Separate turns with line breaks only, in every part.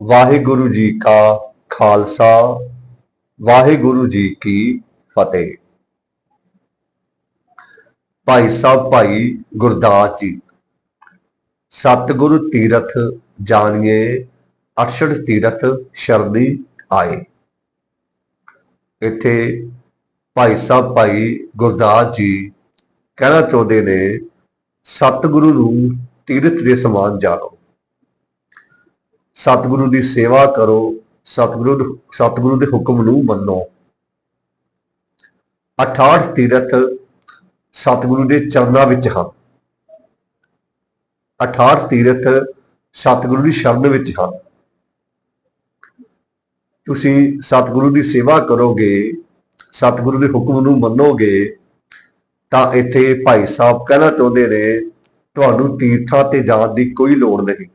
ਵਾਹਿਗੁਰੂ ਜੀ ਕਾ ਖਾਲਸਾ, ਵਾਹਿਗੁਰੂ ਜੀ ਕੀ ਫਤਿਹ। ਭਾਈ ਸਾਹਿਬ, ਭਾਈ ਗੁਰਦਾਸ ਜੀ, ਸਤਿਗੁਰੂ ਤੀਰਥ ਜਾਣੀਏ ਅਰਸ਼ਡ ਤੀਰਥ ਸ਼ਰਦੀ ਆਏ। ਇੱਥੇ ਭਾਈ ਸਾਹਿਬ, ਭਾਈ ਗੁਰਦਾਸ ਜੀ ਕਹਿਣਾ ਚਾਹੁੰਦੇ ਨੇ, ਸਤਿਗੁਰੂ ਨੂੰ ਤੀਰਥ ਦੇ ਸਮਾਨ ਜਾਣੋ। ਸਤਿਗੁਰੂ ਦੀ ਸੇਵਾ ਕਰੋ, ਸਤਿਗੁਰੂ ਦੇ- ਸਤਿਗੁਰੂ ਦੇ ਹੁਕਮ ਨੂੰ ਮੰਨੋ। 68 ਤੀਰਥ ਸਤਿਗੁਰੂ ਦੇ ਚਰਨਾਂ ਵਿੱਚ ਹਨ। 68 ਤੀਰਥ ਸਤਿਗੁਰੂ ਦੀ ਸ਼ਰਨ ਵਿੱਚ ਹਨ। ਤੁਸੀਂ ਸਤਿਗੁਰੂ ਦੀ ਸੇਵਾ ਕਰੋਗੇ, ਸਤਿਗੁਰੂ ਦੇ ਹੁਕਮ ਨੂੰ ਮੰਨੋਗੇ, ਤਾਂ ਇੱਥੇ ਭਾਈ ਸਾਹਿਬ ਕਹਿਣਾ ਚਾਹੁੰਦੇ ਨੇ, ਤੁਹਾਨੂੰ ਤੀਰਥਾਂ ਤੇ ਜਾਣ ਦੀ ਕੋਈ ਲੋੜ ਨਹੀਂ।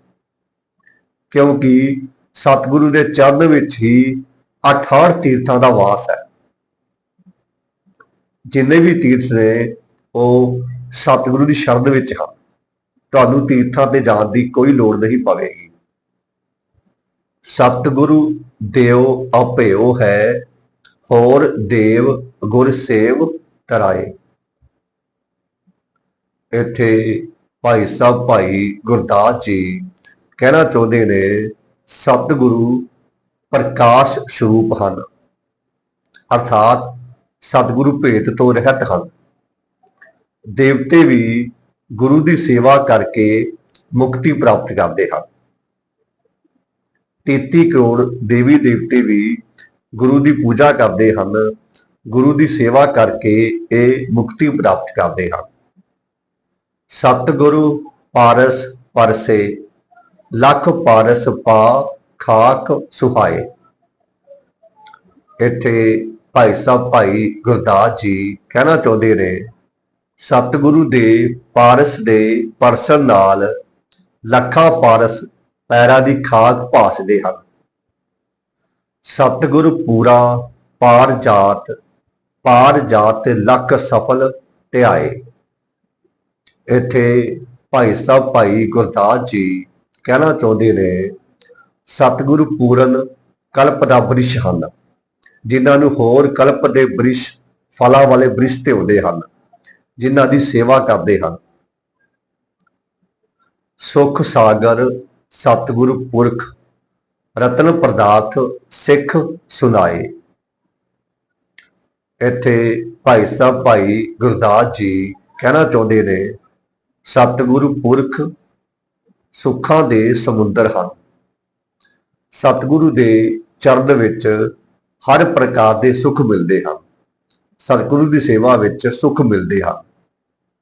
ਕਿਉਂਕਿ ਸਤਿਗੁਰੂ ਦੇ ਚਰਨ ਵਿੱਚ ਹੀ 68 ਤੀਰਥਾਂ ਦਾ ਵਾਸ ਹੈ। ਜਿੰਨੇ ਵੀ ਤੀਰਥ ਨੇ, ਉਹ ਸਤਿਗੁਰੂ ਦੀ ਸ਼ਰਨ ਵਿੱਚ ਹਨ। ਤੁਹਾਨੂੰ ਤੀਰਥਾਂ ਤੇ ਜਾਣ ਦੀ ਕੋਈ ਲੋੜ ਨਹੀਂ ਪਵੇਗੀ। ਸਤਿਗੁਰੂ ਦੇਵ ਆਪਿਓ ਹੈ, ਹੋਰ ਦੇਵ ਗੁਰ ਸੇਵ ਤਰਾਏ। ਇੱਥੇ ਭਾਈ ਸਾਹਿਬ, ਭਾਈ ਗੁਰਦਾਸ ਜੀ ਕਹਿਣਾ ਚਾਹੁੰਦੇ ਨੇ, ਸਤਿਗੁਰੂ ਪ੍ਰਕਾਸ਼ ਸਰੂਪ ਹਨ। ਅਰਥਾਤ ਸਤਿਗੁਰੂ ਭੇਤ ਤੋਂ ਰਹਿਤ ਹਨ। ਦੇਵਤੇ ਵੀ ਗੁਰੂ ਦੀ ਸੇਵਾ ਕਰਕੇ ਮੁਕਤੀ ਪ੍ਰਾਪਤ ਕਰਦੇ ਹਨ। 33 ਕਰੋੜ ਦੇਵੀ ਦੇਵਤੇ ਵੀ ਗੁਰੂ ਦੀ ਪੂਜਾ ਕਰਦੇ ਹਨ। ਗੁਰੂ ਦੀ ਸੇਵਾ ਕਰਕੇ ਇਹ ਮੁਕਤੀ ਪ੍ਰਾਪਤ ਕਰਦੇ ਹਨ। ਸਤਿਗੁਰੂ ਪਾਰਸ ਪਰਸੇ ਲੱਖ ਪਾਰਸ ਪਾ ਖਾਕ ਸੁਹਾਏ। ਇੱਥੇ ਭਾਈ ਸਾਹਿਬ ਭਾਈ ਗੁਰਦਾਸ ਜੀ ਕਹਿਣਾ ਚਾਹੁੰਦੇ ਨੇ, ਸਤਿਗੁਰੂ ਦੇ ਪਾਰਸ ਦੇ ਪਰਸਨ ਨਾਲ ਲੱਖਾਂ ਪਾਰਸ ਪੈਰਾਂ ਦੀ ਖਾਕ ਭਾਸਦੇ ਹਨ। ਸਤਿਗੁਰ ਪੂਰਾ ਪਾਰ ਜਾਤ ਪਾਰ ਜਾਤ ਤੇ ਲੱਖ ਸਫਲ ਧਿਆਏ। ਇੱਥੇ ਭਾਈ ਸਾਹਿਬ ਭਾਈ ਗੁਰਦਾਸ ਜੀ ਕਹਿਣਾ ਚਾਹੁੰਦੇ ਨੇ, ਸਤਿਗੁਰੂ ਪੂਰਨ ਕਲਪ ਦਾ ਬ੍ਰਿਸ਼ ਹਨ, ਜਿਨ੍ਹਾਂ ਨੂੰ ਹੋਰ ਕਲਪ ਦੇ ਬ੍ਰਿਸ਼, ਫਲਾਂ ਵਾਲੇ ਬ੍ਰਿਸ਼ ਤੇ ਹੁੰਦੇ ਹਨ, ਜਿਨ੍ਹਾਂ ਦੀ ਸੇਵਾ ਕਰਦੇ ਹਨ। ਸੁਖ ਸਾਗਰ, ਸਤਿਗੁਰੂ ਪੁਰਖ, ਰਤਨ ਪ੍ਰਦਾਥ ਸਿੱਖ ਸੁਨਾਏ। ਇੱਥੇ ਭਾਈ ਸਾਹਿਬ, ਭਾਈ ਗੁਰਦਾਸ ਜੀ ਕਹਿਣਾ ਚਾਹੁੰਦੇ ਨੇ, ਸਤਿਗੁਰੂ ਪੁਰਖ ਸੁੱਖਾਂ ਦੇ ਸਮੁੰਦਰ ਹਨ। ਸਤਿਗੁਰੂ ਦੇ ਚਰਨ ਵਿੱਚ ਹਰ ਪ੍ਰਕਾਰ ਦੇ ਸੁੱਖ ਮਿਲਦੇ ਹਨ। ਸਤਿਗੁਰੂ ਦੀ ਸੇਵਾ ਵਿੱਚ ਸੁੱਖ ਮਿਲਦੇ ਹਨ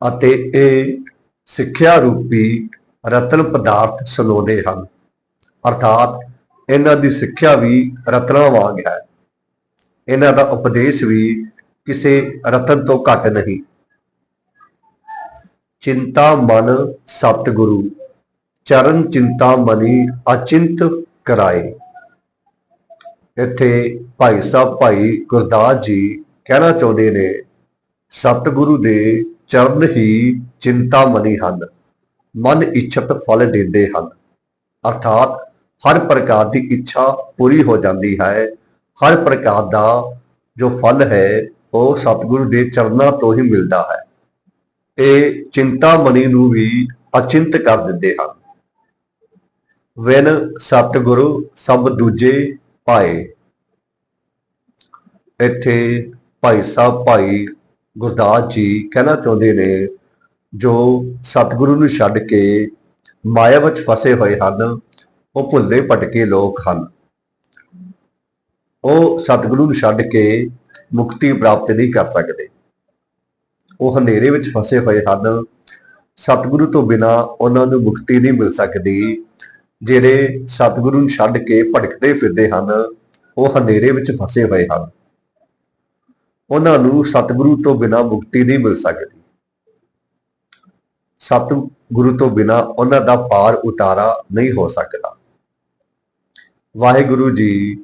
ਅਤੇ ਇਹ ਸਿੱਖਿਆ ਰੂਪੀ ਰਤਨ ਪਦਾਰਥ ਸੁਣਾਉਂਦੇ ਹਨ। ਅਰਥਾਤ ਇਹਨਾਂ ਦੀ ਸਿੱਖਿਆ ਵੀ ਰਤਨਾਂ ਵਾਂਗ ਹੈ। ਇਹਨਾਂ ਦਾ ਉਪਦੇਸ਼ ਵੀ ਕਿਸੇ ਰਤਨ ਤੋਂ ਘੱਟ ਨਹੀਂ। ਚਿੰਤਾ ਮਨ ਸਤਿਗੁਰੂ ਚਰਨ ਚਿੰਤਾ ਮਨੀ ਅਚਿੰਤ ਕਰਾਏ। ਇੱਥੇ ਭਾਈ ਸਾਹਿਬ ਭਾਈ ਗੁਰਦਾਸ ਜੀ ਕਹਿਣਾ ਚਾਹੁੰਦੇ ਨੇ, ਸਤਿਗੁਰੂ ਦੇ ਚਰਨ ਹੀ ਚਿੰਤਾ ਮਨੀ ਹਨ, ਮਨ ਇੱਛਤ ਫਲ ਦਿੰਦੇ ਹਨ। ਅਰਥਾਤ ਹਰ ਪ੍ਰਕਾਰ ਦੀ ਇੱਛਾ ਪੂਰੀ ਹੋ ਜਾਂਦੀ ਹੈ, ਹਰ ਪ੍ਰਕਾਰ ਦਾ ਜੋ ਫਲ ਹੈ, ਉਹ ਸਤਿਗੁਰੂ ਦੇ ਚਰਨਾਂ ਤੋਂ ਹੀ ਮਿਲਦਾ ਹੈ। ਇਹ ਚਿੰਤਾ ਮਨੀ ਨੂੰ ਵੀ ਅਚਿੰਤ ਕਰ ਦਿੰਦੇ ਹਨ। ਵਿਨ ਸਤਿਗੁਰੂ ਸਭ ਦੂਜੇ ਪਾਏ। ਇੱਥੇ ਭਾਈ ਸਾਹਿਬ ਭਾਈ ਗੁਰਦਾਸ ਜੀ ਕਹਿਣਾ ਚਾਹੁੰਦੇ ਨੇ, ਜੋ ਸਤਿਗੁਰੂ ਨੂੰ ਛੱਡ ਕੇ ਮਾਇਆ ਵਿੱਚ ਫਸੇ ਹੋਏ ਹਨ, ਉਹ ਭੁੱਲੇ ਭਟਕੇ ਲੋਕ ਹਨ। ਉਹ ਸਤਿਗੁਰੂ ਨੂੰ ਛੱਡ ਕੇ ਮੁਕਤੀ ਪ੍ਰਾਪਤ ਨਹੀਂ ਕਰ ਸਕਦੇ। ਉਹ ਹਨੇਰੇ ਵਿੱਚ ਫਸੇ ਹੋਏ ਹਨ। ਸਤਿਗੁਰੂ ਤੋਂ ਬਿਨਾ ਉਹਨਾਂ ਨੂੰ ਮੁਕਤੀ ਨਹੀਂ ਮਿਲ ਸਕਦੀ। ਜਿਹੜੇ ਸਤਿਗੁਰੂ ਨੂੰ ਛੱਡ ਕੇ ਭਟਕਦੇ ਫਿਰਦੇ ਹਨ, ਉਹ ਹਨੇਰੇ ਵਿੱਚ ਫਸੇ ਹੋਏ ਹਨ। ਉਹਨਾਂ ਨੂੰ ਸਤਿਗੁਰੂ ਤੋਂ ਬਿਨਾ ਮੁਕਤੀ ਨਹੀਂ ਮਿਲ ਸਕਦੀ। ਸਤਿਗੁਰੂ ਤੋਂ ਬਿਨਾ ਉਹਨਾਂ ਦਾ ਪਾਰ ਉਤਾਰਾ ਨਹੀਂ ਹੋ ਸਕਦਾ। ਵਾਹਿਗੁਰੂ ਜੀ,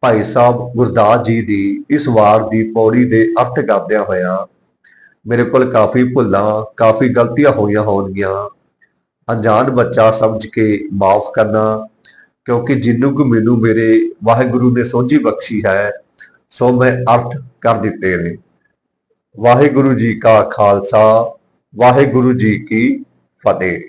ਭਾਈ ਸਾਹਿਬ ਗੁਰਦਾਸ ਜੀ ਦੀ ਇਸ ਵਾਰ ਦੀ ਪੌੜੀ ਦੇ ਅਰਥ ਕਰਦਿਆਂ ਹੋਇਆਂ ਮੇਰੇ ਕੋਲ ਕਾਫੀ ਭੁੱਲਾਂ, ਕਾਫੀ ਗਲਤੀਆਂ ਹੋਈਆਂ ਹੋਣਗੀਆਂ। ਅਣਜਾਣ ਬੱਚਾ ਸਮਝ ਕੇ ਮਾਫ ਕਰਨਾ, ਕਿਉਂਕਿ ਜਿੰਨੂੰ ਕੁ ਮੈਨੂੰ ਮੇਰੇ ਵਾਹਿਗੁਰੂ ਨੇ ਸੋਝੀ ਬਖਸ਼ੀ ਹੈ, ਸੋ ਮੈਂ ਅਰਥ ਕਰ ਦਿੱਤੇ ਨੇ। ਵਾਹਿਗੁਰੂ ਜੀ ਕਾ ਖਾਲਸਾ, ਵਾਹਿਗੁਰੂ ਜੀ ਕੀ ਫਤਿਹ।